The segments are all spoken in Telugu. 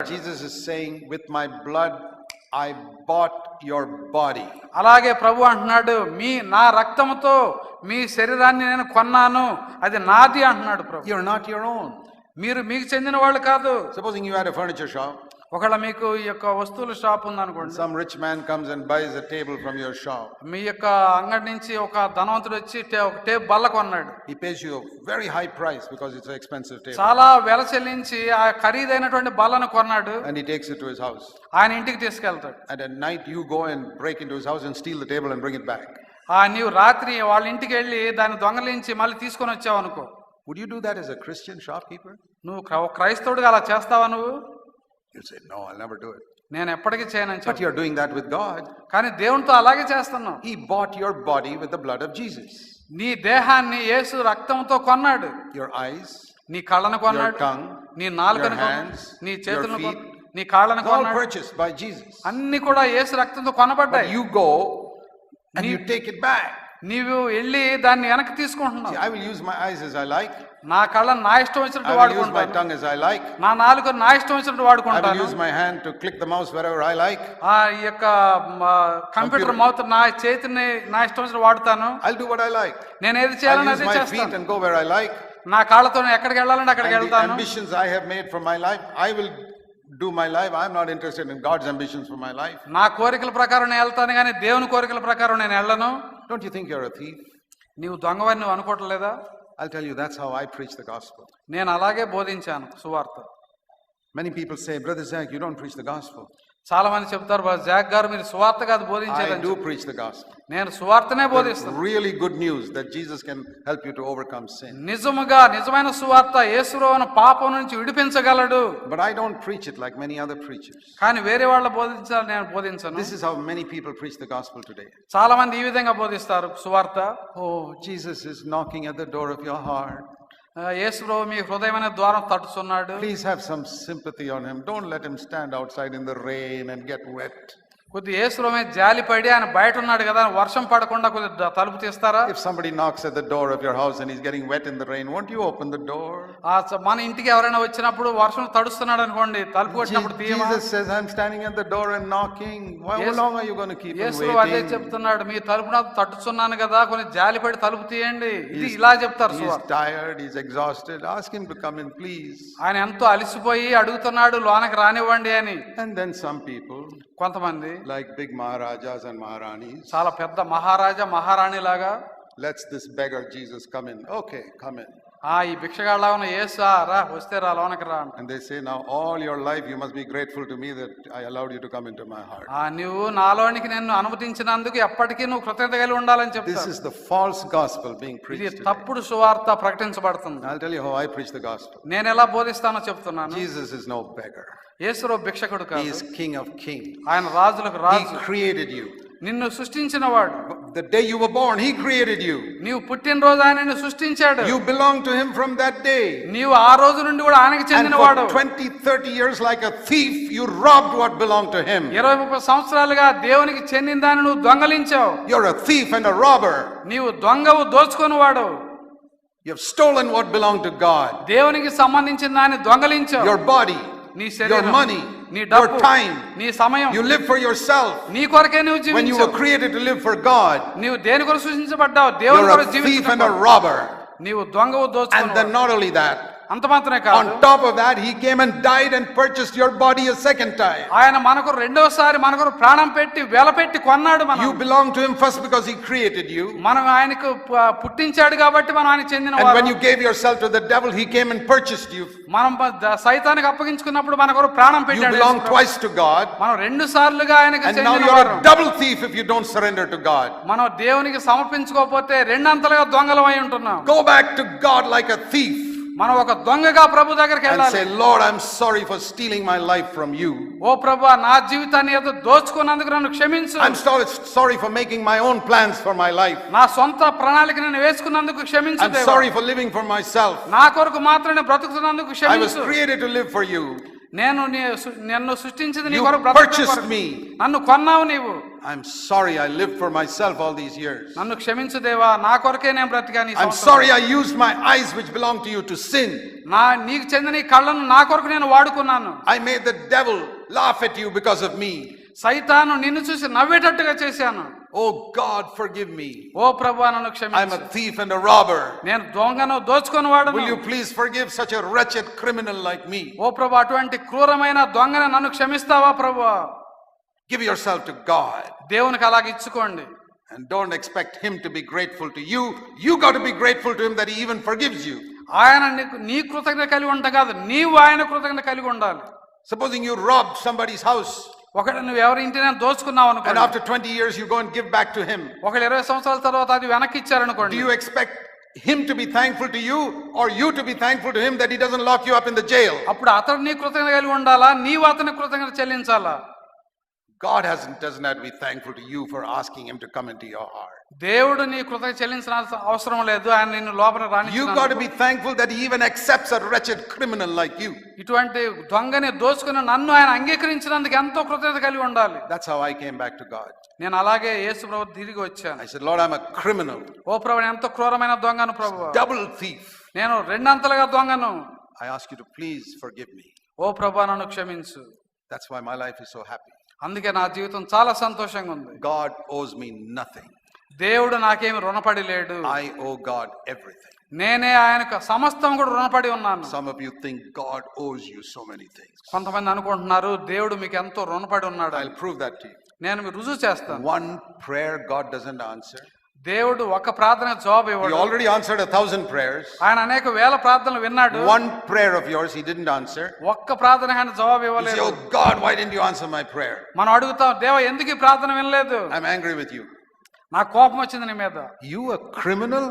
Jesus is saying, With my blood, I bought your body. అలాగే ప్రభు అంటున్నాడు మీ నా రక్తముతో మీ శరీరాన్ని నేను కొన్నాను అది నాది అంటున్నాడు ప్రభు You're not your own. మీరు మీకు చెందిన వాళ్ళు కాదు Supposing you had a furniture shop, ఒకళ్ళ మీకు ఈ యొక్క వస్తువుల షాప్ ఉందనుకోండి some rich man comes and buys a table from your shop మీ యొక్క అంగడి నుంచి ఒక ధనవంతుడు వచ్చి ఒక టేబుల్ బల్ల కొన్నాడు. He pays you very high price because it's expensive table చాలా వెల చెల్లించి ఆ ఖరీదైనటువంటి బల్లను కొన్నాడు. And he takes it to his house ఆయన ఇంటికి తీసుకెళ్తాడు. And a night you go and break into his house and steal the table and bring it back ఆ నీవు రాత్రి వాళ్ళ ఇంటికి వెళ్ళి దాన్ని దొంగలించి మళ్ళీ తీసుకొని వచ్చావు అనుకో would you do that as a Christian shop keeper నువ్వు క్రైస్తవుడిగా అలా చేస్తావా నువ్వు? You'll say, No, I'll never do it. నేను ఎప్పటికీ చేయనని But చెప్పు you're doing that with God. కానీ దేవునితో అలాగే చేస్తున్నావు He bought your body with the blood of Jesus. నీ దేహాన్ని యేసు రక్తంతో కొన్నాడు Your eyes, నీ కళ్ళను your కొన్నాడు tongue, నీ నాలుకను your కొన్నాడు hands, నీ your చేతులను feet, కొన్నాడు నీ కాళ్ళను all కొన్నాడు purchased by Jesus. అన్ని కూడా యేసు రక్తంతో But కొనబడ్డాయి you go and you take it back. నీవు వెళ్ళి దాన్ని వెనక్కి తీసుకుంటున్నావు I will use my eyes as I like. నా కళ్ళను నా ఇష్టం వచ్చినట్టు వాడుకుంటాను tongue as I like. నా నాలుక నా ఇష్టం వచ్చినట్టు I will వాడుకుంటాను use my hand to click the mouse wherever I like. ఆ ఈ యొక్క కంప్యూటర్ మౌత్ నా చేతిని నా ఇష్టం వచ్చినట్టు వాడుతాను I'll do what I like. నేను ఏది చేయాలని అదే చేస్తాను and go where I like. నా కాళ్ళతో ఎక్కడికి వెళ్ళాలంటే అక్కడికి వెళ్తాను ambitions I have made for my life, I will do my life. I'm not interested in God's ambitions for my life. నా కోరికల ప్రకారం నేను వెళ్తాను కానీ దేవుని కోరికల ప్రకారం నేను వెళ్ళను Don't you think you're a thief? నీవు దొంగవని నువ్వు అనుకోవట్లేదా I'll tell you, that's how I preach the gospel. నేను అలాగే బోధించాను సువార్త Many people say, Brother Zach, you don't preach the gospel. చాలా మంది చెప్తారు "బా, జాక్ గారు మీరు సువార్త కాదు I బోధించారని do చెప్పి." preach the gospel. నేను సువార్తనే The బోధిస్తాను really good news that Jesus can help you to overcome sin. నిజముగా నిజమైన సువార్త యేసురోను పాపం నుంచి విడిపించగలడు But I don't preach it like many other preachers. కానీ వేరే వాళ్ళ బోధించాలి నేను బోధించను This is how many people preach the gospel today. చాలా మంది ఈ విధంగా బోధిస్తారు సువార్త Oh, Jesus is knocking at the door of your heart. ఆ, యేసుప్రభు మీ హృదయమైన ద్వారం తట్టుచున్నాడు Please have some sympathy on him. Don't let him stand outside in the rain and get wet. కొద్ది ఏసులోమే జాలి పడి ఆయన బయట ఉన్నాడు కదా వర్షం పడకుండా కొద్ది తలుపు తీస్తారా? If somebody knocks the door of house and he's getting in the rain won't open the door మన ఇంటికి ఎవరైనా వచ్చినప్పుడు వర్షం తడుస్తున్నాడు అనుకోండి తలుపు వచ్చినప్పుడు తీయమా? స్టాండింగ్ డోర్ అండ్ నాకింగ్ అదే చెప్తున్నాడు మీ తలుపు నా కదా కొన్ని జాలి పడి తలుపు తీయండి. ఇది ఇలా చెప్తారు సువార్ he's tired he's exhausted ask him come in please ఆయన ఎంతో అలసిపోయి అడుగుతున్నాడు లోనకి రానివ్వండి అని. దెన్ సమ్ పీపుల్ కొంతమంది like big Maharajas and Maharanis, చాలా పెద్ద మహారాజా మహారాణి లాగా lets this beggar Jesus come in. Okay, come in. ఆ ఈ భిక్షగాళ్ళ ఉన్న ఏ సార్ వస్తే రా లోనకి రా అంటే they say now all your life you must be grateful to me that I allowed you to come into my heart ఆ నువ్వు నాలోనికి నిన్ను అనుమతించినందుకు ఎప్పటికీ నువ్వు కృతజ్ఞత కలిగి ఉండాలని చెప్తా this is the false gospel being preached ఇది తప్పుడు సువార్త ప్రకటించబడుతుంది. I will tell you how I preach the gospel నేను ఎలా బోధిస్తానో చెప్తున్నాను. జీసస్ ఇస్ నో బెగర్ యేసు రో భిక్షకుడు కాదు he is king of king ఆయన రాజులకు రాజు. హి క్రియేటెడ్ యు నిన్ను సృష్టించిన వాడు The day you were born, He created you. నీవు పుట్టినరోజు ఆయన నిన్ను సృష్టించాడు You belong to Him from that day. నీవు ఆ రోజు నుండి కూడా ఆయనకి And చెందినవాడు for 20, 30 years, like a thief, you robbed what belonged to Him. ఇరవై ముప్పై సంవత్సరాలుగా దేవునికి చెందిన దాన్ని నువ్వు దొంగలించావు You're a thief and a robber. నీవు దొంగవు దోచుకొని వాడు You have stolen what belonged to God. దేవునికి సంబంధించిన దాన్ని దొంగలించావు Your body, నీ your శరీరం money, నీ your డబ్బు time. నీ సమయం You live for yourself. నీ కొరకే నువ్వు When you were జీవించావు created to live for God, నీవు దేని కొరకు సృష్టించబడ్డావు దేవుని you're కొరకు a thief and a జీవించబడ్డావు robber. నీవు దొంగవు And దోచుకుని then not only that, అంత మాత్రమే కాదు on top of that, He came and died and purchased your body a second time. ఆయన మనకు రెండోసారి మనకు ప్రాణం పెట్టి వెల పెట్టి కొన్నాడు మనం You belong to Him first because He created you. మనం ఆయనకు ప- పుట్టించాడు కాబట్టి మనం ఆయన చెందిన And when వారం. you gave yourself to the devil, He came and purchased you. మనం ప- ద- సైతానికి అప్పగించుకున్నప్పుడు మన కొరకు ప్రాణం You పెట్టాడు belong Yesu Prabhu. twice to God. మనం రెండు సార్లుగా ఆయనకు And now చెందిన you're వారం. a double thief if you don't surrender to God. మనం దేవునికి సమర్పించుకోకపోతే రెండంతలుగా దొంగలమై ఉంటున్నాం Go back to God like a thief మనం ఒక దొంగగా ప్రభు దగ్గరికి వెళ్ళాలి. Say lord I am sorry for stealing my life from you ఓ ప్రభు నా జీవితాన్ని ఏదో దోచుకున్నందుకు నన్ను క్షమించు. I am sorry sorry for making my own plans for my life నా సొంత ప్రణాళిక నేను వేసుకున్నందుకు క్షమించు I am sorry for living for myself నా కొరకు మాత్రమే బ్రతుకుతున్నందుకు క్షమించు. I was created to live for you నేను నిన్ను సృష్టించింది నీ కొరకు బ్రతుకుతున్నాను నన్ను కొన్నావు నీవు. I'm sorry I lived for myself all these years. నన్ను క్షమించు దేవా నా కొరకే నేను బ్రతికాను ఈ I'm సంవత్సరం. sorry I used my eyes which belong to you to sin. నా నీకు చెందిన ఈ కళ్ళను నా కొరకు నేను వాడుకున్నాను I made the devil laugh at you because of me. సైతాను నిన్ను చూసి నవ్వేటట్టుగా చేశాను Oh God, forgive me. ఓ ప్రభు నన్ను I'm a క్షమించు thief and a robber. నేను దొంగను దోచుకొని వాడను Will you please forgive such a wretched criminal like me? ఓ ప్రభు అటువంటి క్రూరమైన దొంగని నన్ను క్షమిస్తావా ప్రభు Give yourself to God దేవునికి అలాగ ఇచ్చుకోండి and don't expect Him to be grateful to you. You got to be grateful to Him that He even forgives you. ఆయన నీకు నీ కృతజ్ఞత కలిగి ఉంటా కాదు నీవు ఆయన కృతజ్ఞత కలిగి ఉండాలి Supposing you robbed somebody's house ఒకటి నువ్వు ఎవరి ఇంటిని దోచుకున్నావు and అనుకోండి after 20 years you go and give back to Him. ఒకళ్ళు ఇరవై సంవత్సరాల తర్వాత అది వెనక్కి Do ఇచ్చారనుకోండి you expect Him to be thankful to you or you to be thankful to Him that He doesn't lock you up in the jail? అప్పుడు అతడు నీ కృతజ్ఞత కలిగి ఉండాలా నీవు అతని కృతజ్ఞత చెల్లించాలా God hasn't, doesn't have to be thankful to you for asking Him to come into your heart. దేవుడు నీ కృతజ్ఞత చెల్లించిన అవసరం లేదు ఆయన నిన్ను లోపల You got to రాని be thankful that He even accepts a wretched criminal like you. ఇటువంటి దొంగని దోచుకుని నన్ను ఆయన అంగీకరించినందుకు ఎంతో కృతజ్ఞత కలిగి ఉండాలి That's how I came back to God. నేను అలాగే యేసు ప్రభు తిరిగి వచ్చాను I said, Lord, I'm a criminal, ఓ ప్రభు నేను ఎంతో క్రూరమైన దొంగను ప్రభు double thief. నేను రెండంతలుగా దొంగను I ask you to please forgive me. ఓ ప్రభు నన్ను క్షమించు That's why my life is so happy. అందుకే నా జీవితం చాలా సంతోషంగా ఉంది గాడ్ ఓస్ మీ నథింగ్ దేవుడు నాకేమి రుణపడి లేడు. ఐ ఓ గాడ్ ఎవ్రీథింగ్ నేనే ఆయనకు సమస్తం కూడా రుణపడి ఉన్నాను. Some of you think God owes you so many things కొంతమంది అనుకుంటున్నారు దేవుడు మీకు ఎంతో రుణపడి ఉన్నాడు. I will prove that to నేను మీకు రుజువు చేస్తాను. One prayer God doesn't answer దేవుడు ఒక ప్రార్థన జవాబు ఇవ్వడు already answered a thousand prayers. ఆయన అనేక వేల ప్రార్థనలు విన్నాడు One prayer of yours He didn't answer. ఒక్క ప్రార్థన ఆయన జవాబు ఇవ్వలేదు Oh God, why didn't you answer my prayer? మనం అడుగుతాం దేవ ఎందుకు ఈ ప్రార్థన వినలేదు I'm angry with you. నాకు కోపం వచ్చింది నీ మీద You, a criminal,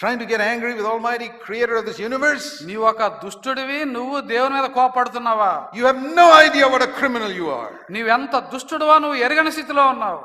trying to get angry with Almighty Creator of this universe? నీవు ఒక దుష్టుడివి నువ్వు దేవుని మీద కోపడుతున్నావా You have no idea what a criminal you are. నీవెంత దుష్టుడువా నువ్వు ఎరగని స్థితిలో ఉన్నావు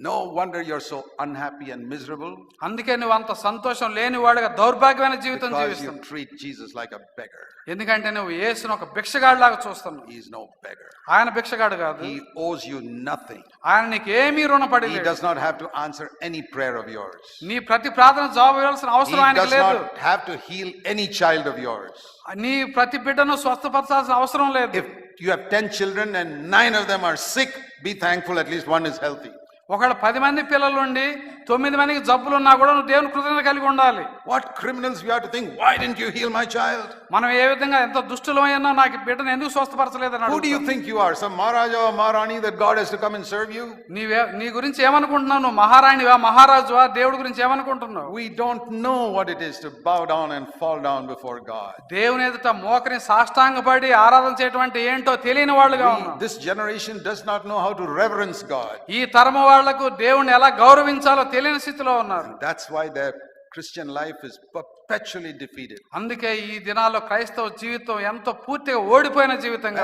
No wonder you're so unhappy and miserable అందుకే నువ్వు అంత సంతోషం లేనివాడుగా దౌర్భాగ్యమైన జీవితం because you జీవిస్తున్నావు treat Jesus like a beggar. ఎందుకంటే నువ్వు యేసును ఒక భిక్షగాడిలాగా చూస్తున్నావు He is no beggar. ఆయన భిక్షగాడు కాదు He owes you nothing. ఆయన నీకు ఏమీ రుణపడి He లేడు. does not have to answer any prayer of yours. నీ ప్రతి ప్రార్థన జవాబు ఇవ్వాల్సిన He అవసరం ఆయనకు does లేదు not have to heal any child of yours. నీ ప్రతి బిడ్డను స్వస్థపరచాల్సిన అవసరం లేదు If you have 10 children and nine of them are sick, be thankful at least one is healthy. ఒకళ్ళ పది మంది పిల్లలు ఉండి తొమ్మిది మందికి జబ్బులు ఉన్నా కూడా నువ్వు దేవుని కృతజ్ఞత కలిగి ఉండాలి. What criminals you to think why didn't you heal my child మనం ఏ విధంగా ఎంత దుష్టులమైనా నాకు బిడ్డను ఎందుకు స్వస్థపరచలేదు you think you are some maharaja maharani that God has to come and నీ గురించి ఏమనుకుంటున్నావు నువ్వు? మహారాజు వా దేవుడి గురించి ఏమనుకుంటున్నావు? We don't know it is to down and fall down before God దేవుని ఎదుట మోకరి సాష్టాంగపడి ఆరాధన చేయటం ఏంటో తెలియని వాళ్ళుగా ఉన్నాం. Generation does how to reverence God ఈ తరమ వాళ్ళకు దేవుణ్ణి ఎలా గౌరవించాలో తెలియని స్థితిలో ఉన్నారు That's why their Christian life is perpetually defeated. అందుకే ఈ దినాల్లో క్రైస్తవ జీవితం ఎంతో పూర్తిగా ఓడిపోయిన జీవితంగా